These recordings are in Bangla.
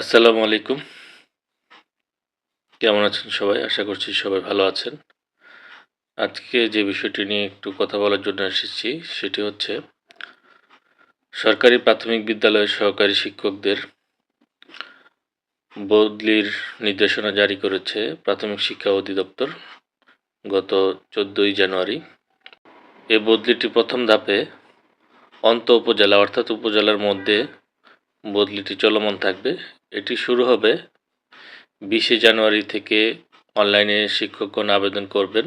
আসসালামু আলাইকুম। কেমন আছেন সবাই? আশা করছি সবাই ভালো আছেন। আজকে যে বিষয়টি নিয়ে একটু কথা বলার জন্য এসেছি, সেটি হচ্ছে সরকারি প্রাথমিক বিদ্যালয়ের সহকারী শিক্ষকদের বদলির নির্দেশনা জারি করেছে প্রাথমিক শিক্ষা অধিদপ্তর গত চোদ্দোই জানুয়ারি। এ বদলিটি প্রথম ধাপে অন্ত উপজেলা, অর্থাৎ উপজেলার মধ্যে বদলিটি চলমান থাকবে। এটি শুরু হবে বিশে জানুয়ারি থেকে অনলাইনে শিক্ষকগণ আবেদন করবেন।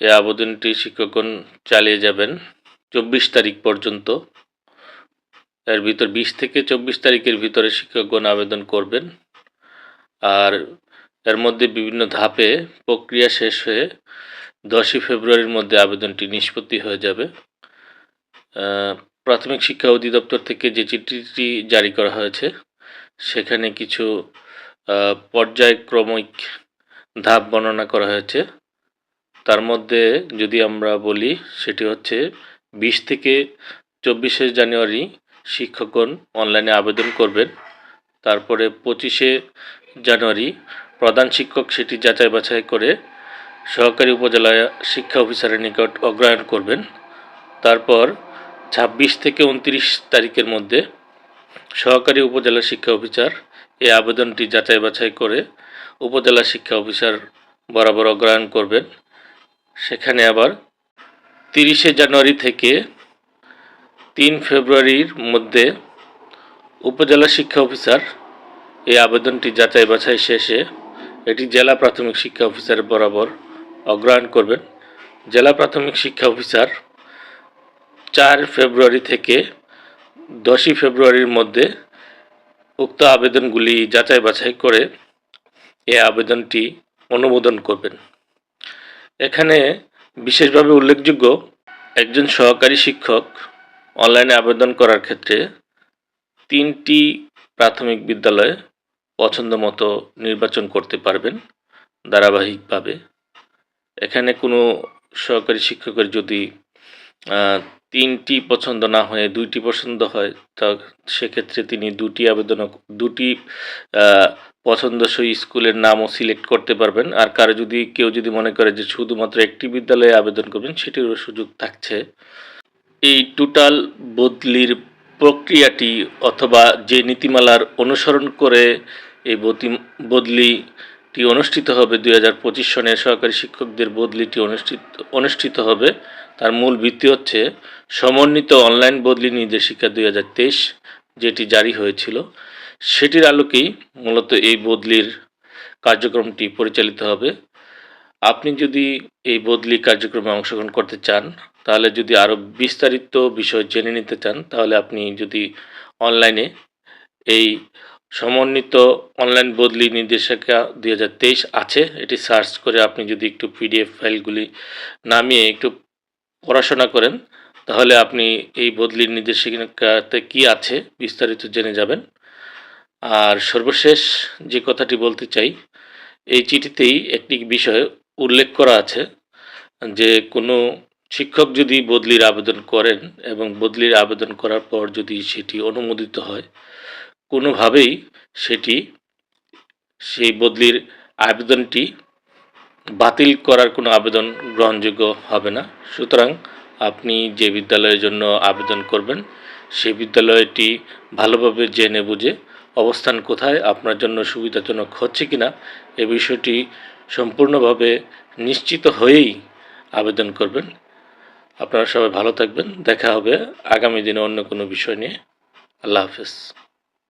এই আবেদনটি শিক্ষকগণ চালিয়ে যাবেন চব্বিশ তারিখ পর্যন্ত। এর ভিতর বিশ থেকে চব্বিশ তারিখের ভিতরে শিক্ষকগণ আবেদন করবেন। আর এর মধ্যে বিভিন্ন ধাপে প্রক্রিয়া শেষ হয়ে দশই ফেব্রুয়ারির মধ্যে আবেদনটি নিষ্পত্তি হয়ে যাবে। প্রাথমিক শিক্ষা অধিদপ্তর থেকে যে চিঠিটি জারি করা হয়েছে, সেখানে কিছু পর্যায়ক্রমিক ধাপ বর্ণনা করা হয়েছে। তার মধ্যে যদি আমরা বলি, সেটি হচ্ছে বিশ থেকে চব্বিশে জানুয়ারি শিক্ষকগণ অনলাইনে আবেদন করবেন। তারপরে পঁচিশে জানুয়ারি প্রধান শিক্ষক সেটি যাচাই বাছাই করে সহকারী উপজেলা শিক্ষা অফিসারের নিকট অগ্রহায়ণ করবেন। তারপর ছাব্বিশ থেকে উনত্রিশ তারিখের মধ্যে সহকারী উপজেলা শিক্ষা অফিসার এই আবেদনটি যাচাই বাছাই করে উপজেলা শিক্ষা অফিসার বরাবর অগ্রহণ করবেন। সেখানে আবার তিরিশে জানুয়ারি থেকে তিন ফেব্রুয়ারির মধ্যে উপজেলা শিক্ষা অফিসার এই আবেদনটি যাচাই বাছাই শেষে এটি জেলা প্রাথমিক শিক্ষা অফিসার বরাবর অগ্রহণ করবেন। জেলা প্রাথমিক শিক্ষা অফিসার চার ফেব্রুয়ারি থেকে দশই ফেব্রুয়ারির মধ্যে উক্ত আবেদনগুলি যাচাই বাছাই করে এ আবেদনটি অনুমোদন করবেন। এখানে বিশেষভাবে উল্লেখযোগ্য একজন সহকারী শিক্ষক অনলাইনে আবেদন করার ক্ষেত্রে তিনটি প্রাথমিক বিদ্যালয়ে পছন্দ মতো নির্বাচন করতে পারবেন ধারাবাহিকভাবে। এখানে কোনো সহকারী শিক্ষকের যদি তিনটি পছন্দ না হয়ে দুইটি পছন্দ হয়, তা সেক্ষেত্রে তিনি দুটি আবেদন দুটি পছন্দসই স্কুলের নামও সিলেক্ট করতে পারবেন। আর কারও যদি, কেউ যদি মনে করে যে শুধুমাত্র একটি বিদ্যালয়ে আবেদন করবেন, সেটিরও সুযোগ থাকছে। এই টোটাল বদলির প্রক্রিয়াটি অথবা যে নীতিমালার অনুসরণ করে এই বদলিটি অনুষ্ঠিত হবে দুই হাজার পঁচিশ সনের সহকারী শিক্ষকদের বদলিটি অনুষ্ঠিত অনুষ্ঠিত হবে। তার মূল ভিত্তি হচ্ছে সমন্বিত অনলাইন বদলি নির্দেশিকা দুই হাজার তেইশ, যেটি জারি হয়েছিল। সেটির আলোকেই মূলত এই বদলির কার্যক্রমটি পরিচালিত হবে। আপনি যদি এই বদলি কার্যক্রমে অংশগ্রহণ করতে চান, তাহলে যদি আরও বিস্তারিত বিষয় জেনে নিতে চান, তাহলে আপনি যদি অনলাইনে এই সমন্বিত অনলাইন বদলি নির্দেশিকা দুই হাজার তেইশ আছে। এটি সার্চ করে আপনি যদি একটু পিডিএফ ফাইলগুলি নামিয়ে একটু পড়াশোনা করেন, তাহলে আপনি এই বদলির নির্দেশিকাতে কি আছে বিস্তারিত জেনে যাবেন। আর সর্বশেষ যে কথাটি বলতে চাই, এই চিঠিতেই একটি বিষয় উল্লেখ করা আছে যে, কোনো শিক্ষক যদি বদলির আবেদন করেন এবং বদলির আবেদন করার পর যদি সেটি অনুমোদিত হয় কোনোভাবেই সেটি, সেই বদলির আবেদনটি বাতিল করার কোনো আবেদন গ্রহণযোগ্য হবে না। সুতরাং আপনি যে বিদ্যালয়ের জন্য আবেদন করবেন সেই বিদ্যালয়টি ভালোভাবে জেনে বুঝে অবস্থান কোথায়, আপনার জন্য সুবিধাজনক হচ্ছে কি না এ বিষয়টি সম্পূর্ণভাবে নিশ্চিত হয়েই আবেদন করবেন। আপনারা সবাই ভালো থাকবেন। দেখা হবে আগামী দিনে অন্য কোনো বিষয় নিয়ে। আল্লাহ হাফেজ।